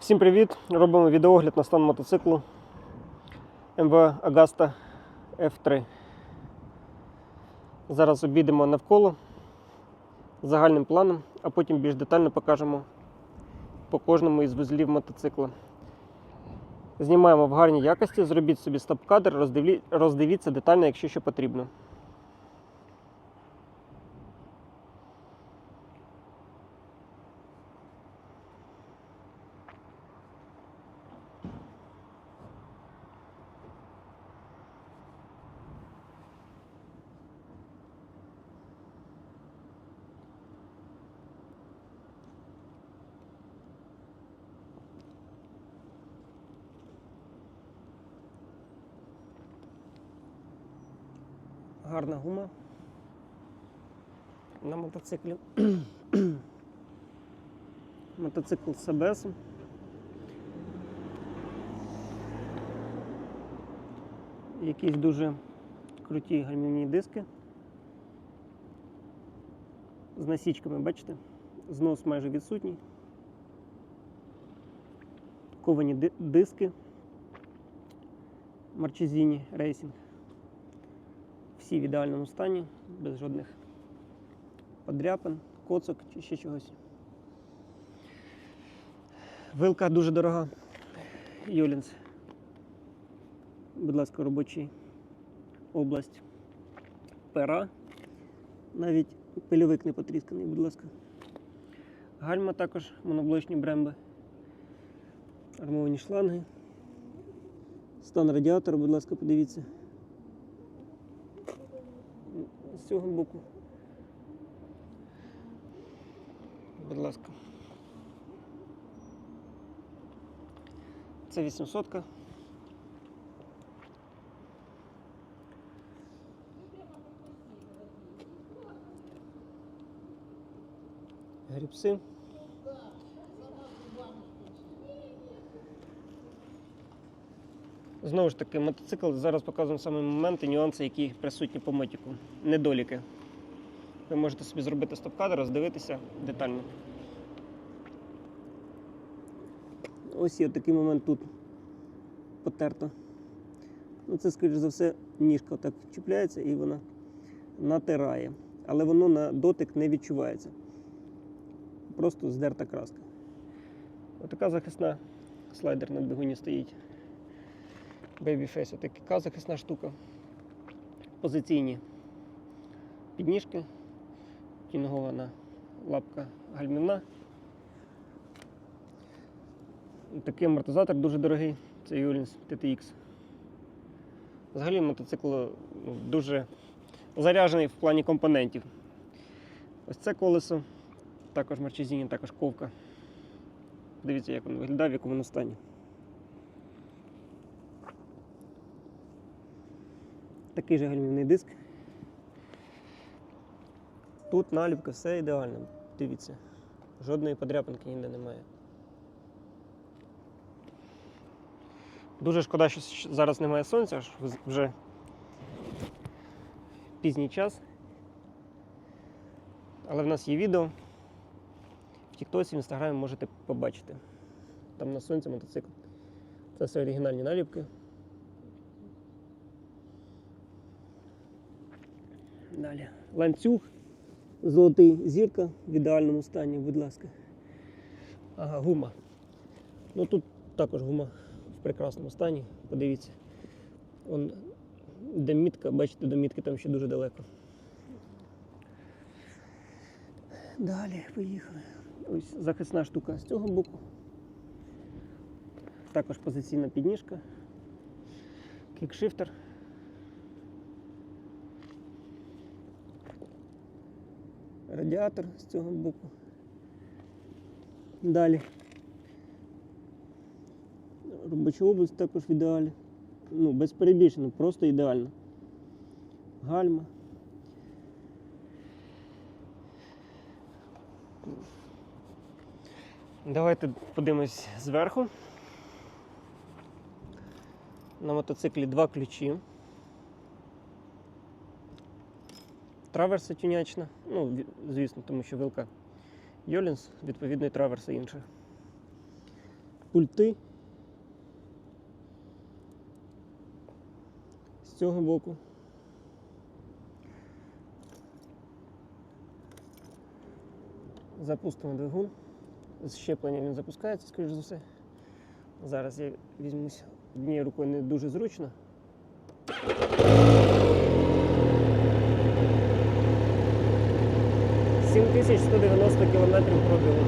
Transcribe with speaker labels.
Speaker 1: Всім привіт! Робимо відеогляд на стан мотоциклу МВ Агаста F3. Зараз обійдемо навколо загальним планом, а потім більш детально покажемо по кожному із вузлів мотоцикла. Знімаємо в гарній якості, зробіть собі стоп-кадр, роздивіться детально, якщо що потрібно. Гарна гума на мотоциклі. Мотоцикл з АБС. Якісь дуже круті гальмівні диски. З насічками, бачите? Знос майже відсутній. Ковані диски. Марчезіні Racing всі в ідеальному стані, без жодних подряпин, коцок чи ще чогось. Вилка дуже дорога. Юлінс. Будь ласка, робочий область. Пера. Навіть пильовик не потрісканий, будь ласка. Гальма також, моноблочні бремби. Армовані шланги. Стан радіатора, будь ласка, подивіться з цього боку. Будь ласка. Це 800. -ка. Знову ж таки, мотоцикл зараз показуємо саме моменти, нюанси, які присутні по мотіку. Недоліки. Ви можете собі зробити стоп-кадр, роздивитися детально. Ось є такий момент тут потерто. Ну, це, скоріш за все, ніжка так чіпляється і вона натирає. Але воно на дотик не відчувається. Просто здерта краска. Отака захисна слайдер на двигуні стоїть. Babyface, отака захисна штука. Позиційні підніжки, тюнгована лапка гальмівна. Такий амортизатор дуже дорогий, це Юлінс TTX. Взагалі мотоцикл ну, дуже заряджений в плані компонентів. Ось це колесо, також марчезіні, також ковка. Дивіться, як воно виглядає, в якому воно стані. Такий же гальмівний диск. Тут наліпка, все ідеально. Дивіться. Жодної подряпинки ніде немає. Дуже шкода, що зараз немає сонця, вже пізній час. Але в нас є відео. В Тіктосі, в інстаграмі можете побачити. Там на сонці мотоцикл. Це все оригінальні наліпки. Далі. Ланцюг. Золотий зірка в ідеальному стані, будь ласка. Ага, гума. Ну тут також гума в прекрасному стані. Подивіться. Он, де мітка, бачите, до мітки там ще дуже далеко. Далі поїхали. Ось захисна штука з цього боку. Також позиційна підніжка. Кікшифтер. Радіатор з цього боку. Далі. Робоча область також в ідеалі. Ну, без перебільшення, просто ідеально. Гальма. Давайте подивимось зверху. На мотоциклі два ключі. Траверса тюнячна. Ну, звісно, тому що вилка Йолінс, відповідно, і траверса інша. пульти. З цього боку. Запустимо двигун. З щеплення він запускається, скоріш за все. Зараз я візьмусь однією рукою не дуже зручно. Сім км 190 пробігу.